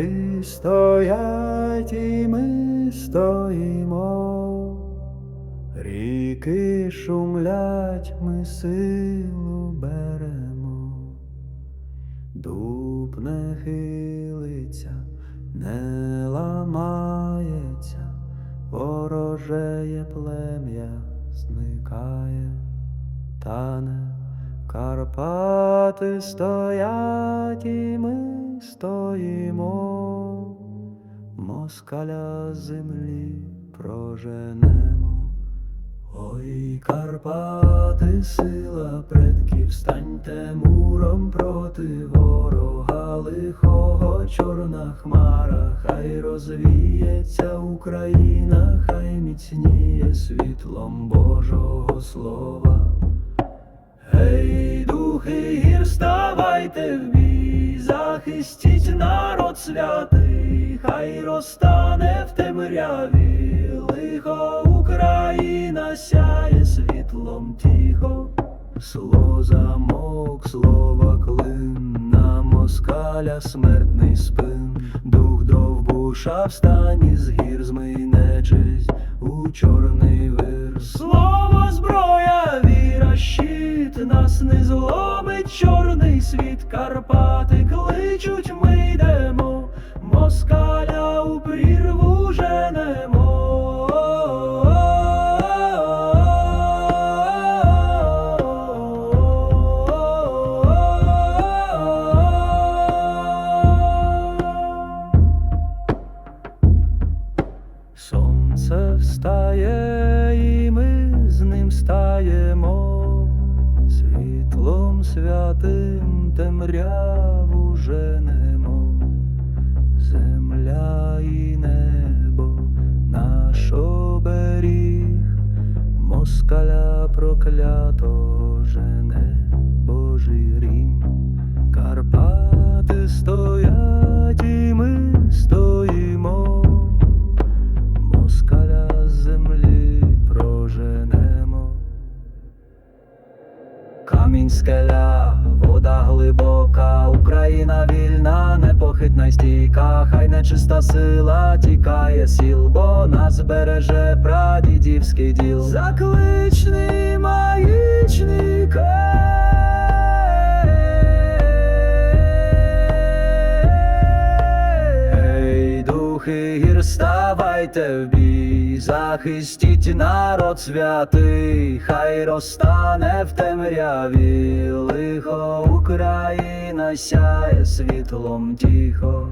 Гори стоять і ми стоїмо, ріки шумлять, ми силу беремо, дуб не хилиться, не ламається, ворожеє плем'я зникає, тане. Карпати стоять і ми стоїмо, москаля землі проженемо. Ой, Карпати, сила предків, станьте муром проти ворога лихого, чорна хмара, хай розвіється Україна, хай міцніє світлом Божого Слова. Гей, духи гір, ставайте в бій, захистіть народ святий, хай розтане в темряві, лихо Україна сяє світлом тихо, Слово замок, слова клин, на москаля смертний спин, дух довбуша встань із гір змий нас не зломить чорний світ, Карпати кличуть, ми йдемо, москаля у прірву женемо. Сонце встає, і ми з ним стаємо, світлом святим темряву женемо, земля і небо, наш оберіг, москаля проклято жене Божий рім, Карпати стоять, Камінь скеля, вода глибока, Україна вільна, непохитна й стійка, хай нечиста сила тікає сіл, бо нас береже прадідівський діл. Закличний магічний Гей, духи гір, ставайте в бій, захистіть народ святий, хай розтане в темряві, лихо Україна сяє світлом тихо.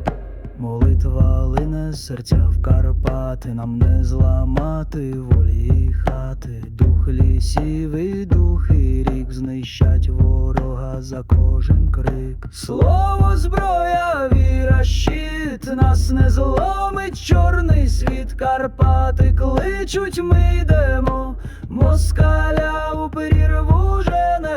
Молитва лине серця в Карпати, нам не зламати волі хати, дух лісів і духи рік знищать ворога за кожен крик. Слово зброя, віра, щит, нас не зломить світ, Карпати кличуть, ми йдемо, москаля у прірву женемо.